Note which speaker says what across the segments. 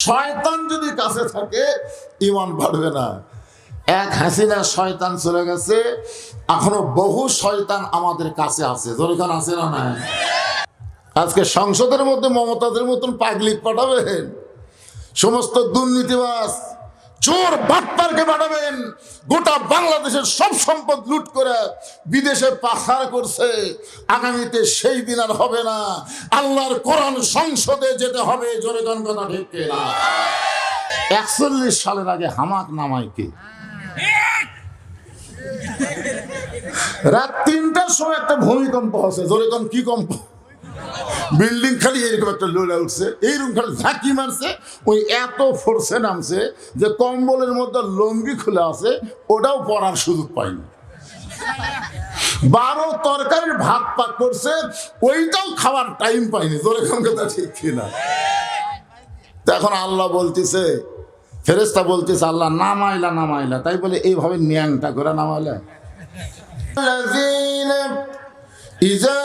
Speaker 1: শয়তান যদি কাছে থাকে ইমান বাড়বে না। এক হাসিনা শয়তান চলে গেছে, এখনও বহু শয়তান আমাদের কাছে আছে। যেরকম আছে না না আজকে সংসদের মধ্যে মমতাদের মতন পাগলিক পাঠাবেন? সমস্ত দুর্নীতিবাস চোর বাটপারকে পাঠাবেন গোটা বাংলাদেশের সব সম্পদ লুট করে বিদেশে পাচার করছে। আগামীতে সেই দিন আর হবে না। আল্লাহর কোরআন সংসদে যেতে হবে জোরে কথা ঠিক না একচল্লিশ সালের আগে হামাক নামাইকে রাত তিনটার সময় একটা ভূমিকম্প আছে জোরে কি কম্প? বিল্ডিং খালি এরকম একটা লোলা উঠছে এইরকম খালি ঝাঁকি মারছে ওই এত ফোর্সে নামছে যে কম্বলের মধ্যে লঙ্গি খুলে আছে ওটাও পড়ার সুযোগ পায়নি বারো তরকারির ভাত পাক করছে ওইটাও খাওয়ার টাইম পাইনি তোর এখন কথা ঠিক কিনা তো এখন আল্লাহ বলতেছে ফেরেস্তা বলতেছে আল্লাহ নামাইলা নামাইলা তাই বলে এইভাবে ন্যাংটা করে নামাইলা الذين إذا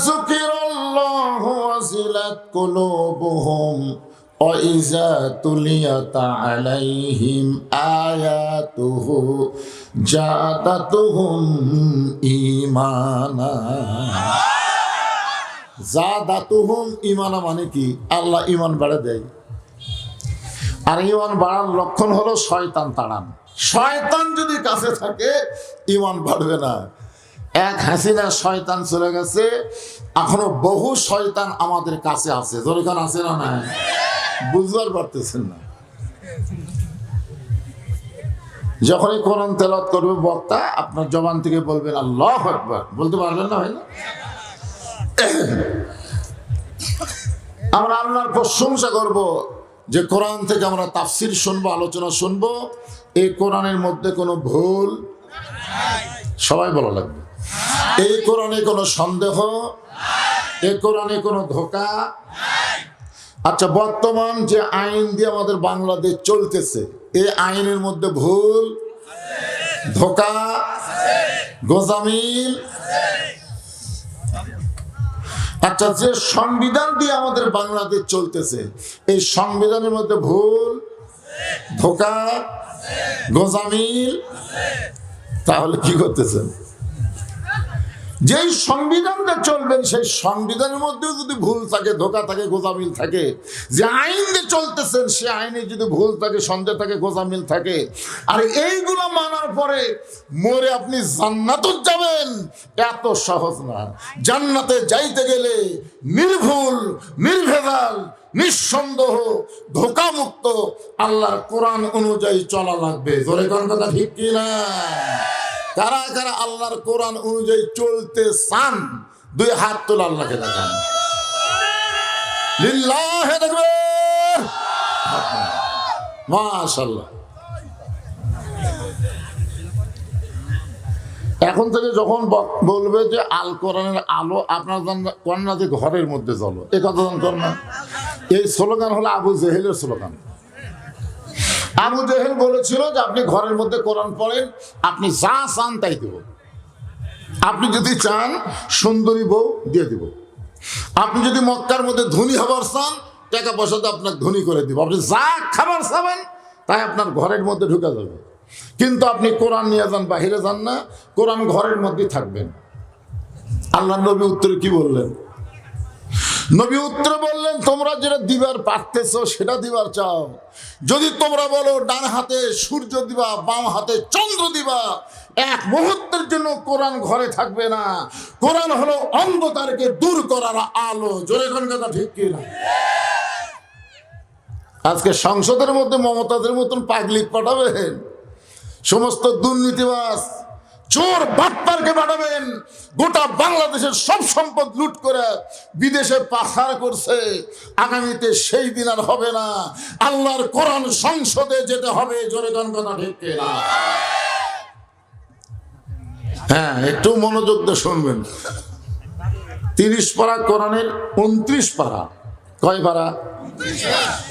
Speaker 1: ذكر الله وزلت قلوبهم وإذا تليت عليهم آياته زادتهم إيمانا জাদাতুহুম ইমানা মানে কি আল্লাহ ইমান বাড়ে দেয় আর ইমান বাড়ার লক্ষণ হলো শয়তান তাড়ান শয়তান যদি কাছে থাকে ইমান বাড়বে না এক হাসিনা শয়তান চলে গেছে, এখনও বহু শয়তান আমাদের কাছে আছে। যেরকম আছে না না বুঝবার পারতেছেন না। যখনই কোরআন তেলত করবে বক্তা, আপনার জবান থেকে বলবেন, আল্লাহ একবার বলতে পারবেন না হয় না? আমরা আল্লাহর প্রশংসা করব যে কোরআন থেকে আমরা তাফসির শুনব, আলোচনা শুনব। এই কোরআনের মধ্যে কোনো ভুল? সবাই বলা লাগবে। এই কোরআনে কোনো সন্দেহ? এই কোরআনে কোনো ধোকা? আচ্ছা বর্তমান যে আইন দিয়ে আমাদের বাংলাদেশ চলতেছে, এই আইনের মধ্যে ভুল? ধোকা? গোজামিল? আচ্ছা যে সংবিধান দিয়ে আমাদের বাংলাদেশ চলতেছে, এই সংবিধানের মধ্যে ভুল? ধোকা? গোজামিল? তাহলে কি করতেছেন? যেই সংবিধানটা চলবেন সেই সংবিধানের মধ্যেও যদি ভুল থাকে, ধোকা থাকে, গোজামিল থাকে, যে আইন দিয়ে চলতেছেন সে আইনে যদি ভুল থাকে, সন্দেহ থাকে, গোজামিল থাকে, আর এইগুলো মানার পরে মরে আপনি জান্নাত যাবেন, এত সহজ না। জান্নাতে যাইতে গেলে নির্ভুল, নির্ভেজাল, নিঃসন্দেহ, ধোকামুক্ত, আল্লাহর কোরআন অনুযায়ী চলা লাগবে। জোরে কথা ঠিক কিনা? কারা কারা আল্লাহর কোরআন অনুযায়ী চলতে চান, দুই হাত তোলা আল্লাহকে দেখান। এখন থেকে যখন বলবে যে আল কোরআনের আলো আপনার কন্যা যে ঘরের মধ্যে চলো এ কথা জানতেন না। এই স্লোগান হলো আবু জেহেলের স্লোগান। আবু জেহেল বলেছিল যে আপনি ঘরের মধ্যে কোরআন পড়েন, আপনি যা চান তাই দেব। আপনি যদি চান, সুন্দরী বউ দিয়ে দিব। আপনি যদি মক্কার মধ্যে ধনী হবার চান, টাকা পয়সা দিয়ে আপনাকে ধনী করে দিব। আপনি যা খাবার চাবেন, তাই আপনার ঘরের মধ্যে ঢুকে যাবে। কিন্তু আপনি কোরআন নিয়ে যান, বাহিরে যান না, কোরআন ঘরের মধ্যেই থাকবেন। আল্লাহ নবী উত্তরে কি বললেন? নবী উত্তরে বললেন, তোমরা যেটা দিবার পারতেছ, সেটা দিবার চাও। যদি তোমরা বলো, ডান হাতে সূর্য দিবা, বাম হাতে চন্দ্র দিবা, এক মুহূর্তের জন্য কোরআন ঘরে থাকবে না। কোরআন হলো অন্ধকারকে দূর করার আলো। জোরে কথা ঠিক কিনা আজকে সংসদের মধ্যে মমতাদের মতন পাগলিক পাঠাবেন? সমস্ত দুর্নীতিবাস চোর বাটপারকে পাঠাবেন গোটা বাংলাদেশের সব সম্পদ লুট করে বিদেশে পাচার করছে। আগামীতে সেই দিন আর হবে না। আল্লাহর কোরআন সংসদে যেতে হবে, জোরে কথা ঠিক না হ্যাঁ একটু মনোযোগ দিয়ে শুনবেন। তিরিশ পারা কোরআনের উনত্রিশ পারা। কয় পারা?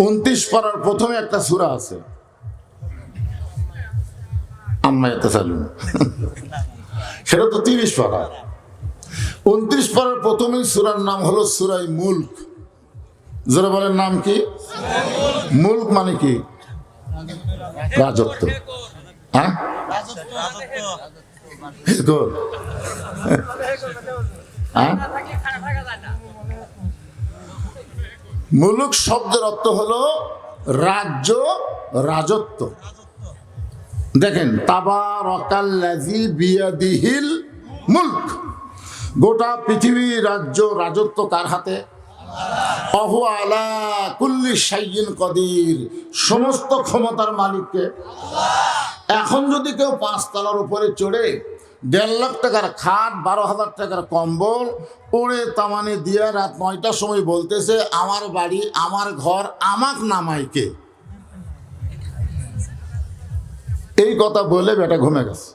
Speaker 1: উনত্রিশ পারার প্রথমে একটা সূরা আছে। সেটা তো তিরিশ পারা। উনত্রিশ পারার প্রথমেই সুরার নাম হলো সুরাই মুল্ক। জোরে বলেন নাম কি? মুল্ক মানে কি? রাজত্ব। হ্যাঁ? হ্যাঁ? মুলুক শব্দের অর্থ হলো রাজ্য রাজত্ব। দেখেন তাবারকাল্লাজি মুলক। গোটা পৃথিবী রাজ্য রাজত্ব কার হাতে? কদির। সমস্ত ক্ষমতার মালিককে। এখন যদি কেউ পাঁচতলার উপরে চড়ে দেড় লাখ টাকার খাট, বারো হাজার টাকার কম্বল ওড়ে তামানে দিয়ে রাত নয়টার সময় বলতেছে, আমার বাড়ি, আমার ঘর, আমাক নামাইকে। এই কথা বলে বেটা ঘুমে গেছে।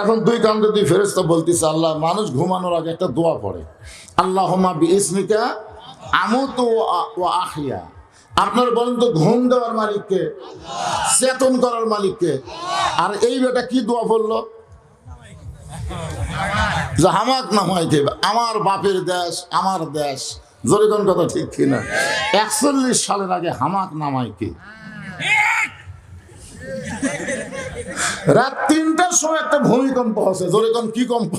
Speaker 1: এখন দুই কান্দে দুই ফেরেস্তা বলতেছে, আল্লাহ, মানুষ ঘুমানোর আগে একটা দোয়া পড়ে। আল্লাহ হোমা ইসমিকা আমত ও আহিয়া আপনার বলেন তো ঘুম দেওয়ার মালিককে, চেতন করার মালিককে। আর এই বেটা কি দোয়া বলল যে হামাক নামাই দেবে আমার বাপের দেশ, আমার দেশ। জরিগন কথা ঠিক কিনা? একচল্লিশ সালের আগে হামাক নামাই কে? রাত তিনটার সময় একটা ভূমিকম্প হচ্ছে জরিগন কি কম্প?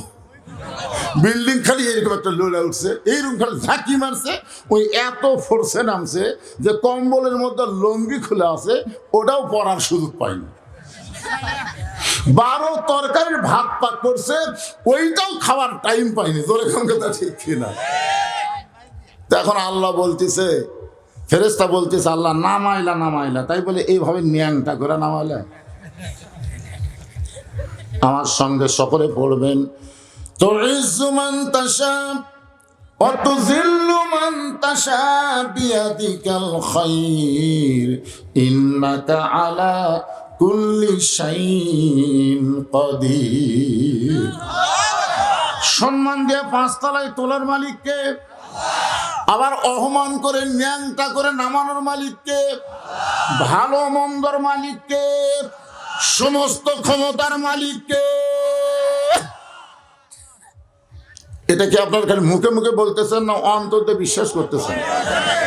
Speaker 1: বিল্ডিং খালি এরকম একটা লোলা উঠছে, এইরকম খালি ঝাঁকি মারছে, ওই এত ফোর্সে নামছে যে কম্বলের মধ্যে লঙ্গি খুলে আছে, ওটাও পড়ার সুযোগ পায়নি। বারো তরকারির ভাত পাক করছে, ওইটাও খাওয়ার টাইম পাইনি তোর এখন কথা ঠিক কিনা। এখন আল্লাহ বলতেছে ফেরেস্তা বলতেছে আল্লাহ নামাইলা নামাইলা তাই বলে এইভাবে ন্যাংটা করে নামাইলা আমার সঙ্গে সকলে পড়বেন تعز من تشاء وتذل من تشاء بيدك الخير إنك على كل شيء قدير সম্মান দিয়ে পাঁচতলায় তোলার মালিককে আবার অহমান করে ন্যাংটা করে নামানোর মালিককে, ভালো মন্দর মালিককে, সমস্ত ক্ষমতার মালিককে। এটা কি আপনার খালি মুখে মুখে বলতেছেন না অন্ততে বিশ্বাস করতেছেন?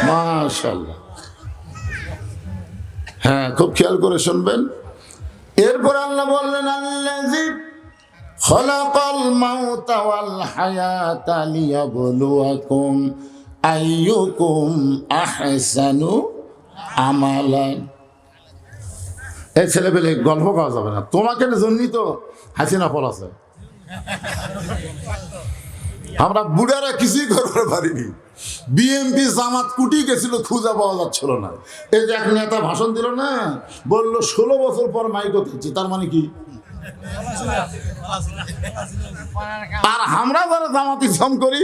Speaker 1: মাশাল্লাহ হ্যাঁ খুব খেয়াল করে শুনবেন। এরপর আল্লাহ বললেন আল্লাহ মাউতা ওয়াল হায়াতা লিয়াবলুয়াকুম। আইয়ুকুম আহসানু আমালান। এই ছেলেপেলে গল্প করা যাবে না। তোমাকে জন্যই তো হাসিনা ফল আছে। আমরা বুড়ারা কিছুই করতে পারিনি। বিএমপি জামাত কুটি গেছিল, খুঁজে পাওয়া যাচ্ছিল না। এই যে এক নেতা ভাষণ দিল না, বলল, ষোলো বছর পর মাইক হচ্ছে তার মানে কি? আর আমরা যারা জামাত ইসলাম করি,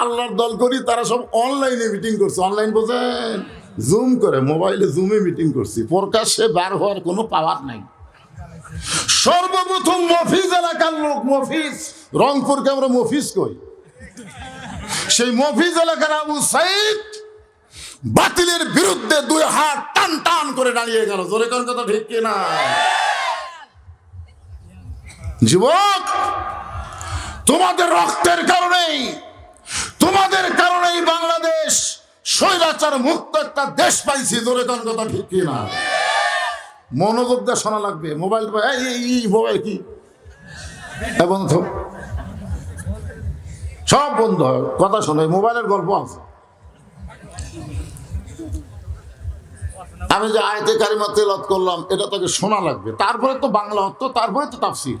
Speaker 1: আল্লাহর দল করি, তারা সব অনলাইনে মিটিং করছে। অনলাইন বোঝেন জুম করে মোবাইলে জুমে মিটিং করছি। প্রকাশ্যে বার হওয়ার কোনো পাওয়ার নাই। সর্বপ্রথম মফিজ এলাকার লোক, মফিজ। রংপুরকে আমরা মফিজ কই? সেই মফিজ এলাকার আবু সাইদ বাতিলের বিরুদ্ধে দুই হাত টান টান করে দাঁড়িয়ে গেল। জোরে কোন কথা ঠিক কিনা? যুবক, তোমাদের রক্তের কারণেই, তোমাদের কারণেই বাংলাদেশ স্বৈরাচার মুক্ত একটা দেশ পাইছি, জোরে কোন কথা ঠিক কিনা? মনোযোগ দিয়ে শোনা লাগবে, মোবাইল এই মোবাইল কি? বন্ধু, সব বন্ধ হয় কথা শোনে মোবাইলের গল্প আছে। আমি যে আয়তে কারিমা তেলত করলাম, এটা তোকে শোনা লাগবে। তারপরে তো বাংলা অর্থ, তারপরে তো তাফসির।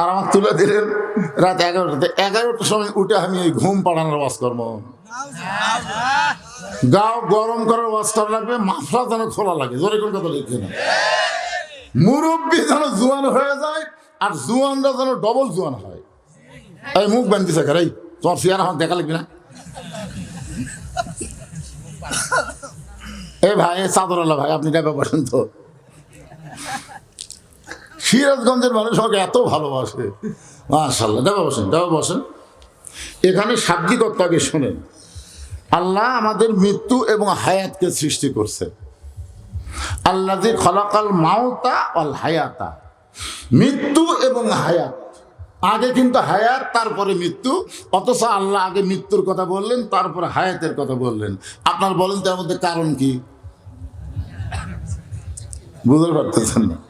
Speaker 1: আর আমার তুলে দিলেন রাত এগারোটাতে। এগারোটার সময় উঠে আমি এই ঘুম পাড়ানোর বাস করব। গাও গরম করার ওয়াজ করা লাগবে, মাফলা যেন খোলা লাগে, জোরে কোন কথা লিখে না। মুরব্বী যেন জুয়ান হয়ে যায়, আর জুয়ানরা যেন ডবল জুয়ান হয়। এই মুখ বান্ধিছে কারাই তোমার চেয়ার আমার দেখা লাগবে না। এ ভাই চাদরওয়ালা ভাই, আপনি ডাবে বসেন তো। সিরাজগঞ্জের মানুষ আমাকে এত ভালোবাসে। মাশাল্লাহ ডাবে বসেন ডাবে বসেন। এখানে শাব্দিকত্বাকে শোনেন। আল্লাহ আমাদের মৃত্যু এবং হায়াতকে সৃষ্টি করছে। আল্লাহ যে খলাকাল মাওতা অল হায়াতা। মৃত্যু এবং হায়াত। আগে কিন্তু হায়াত, তারপরে মৃত্যু। অথচ আল্লাহ আগে মৃত্যুর কথা বললেন, তারপরে হায়াতের কথা বললেন। আপনার বলেন, তার মধ্যে কারণ কি? বুঝতে পারতেছেন না।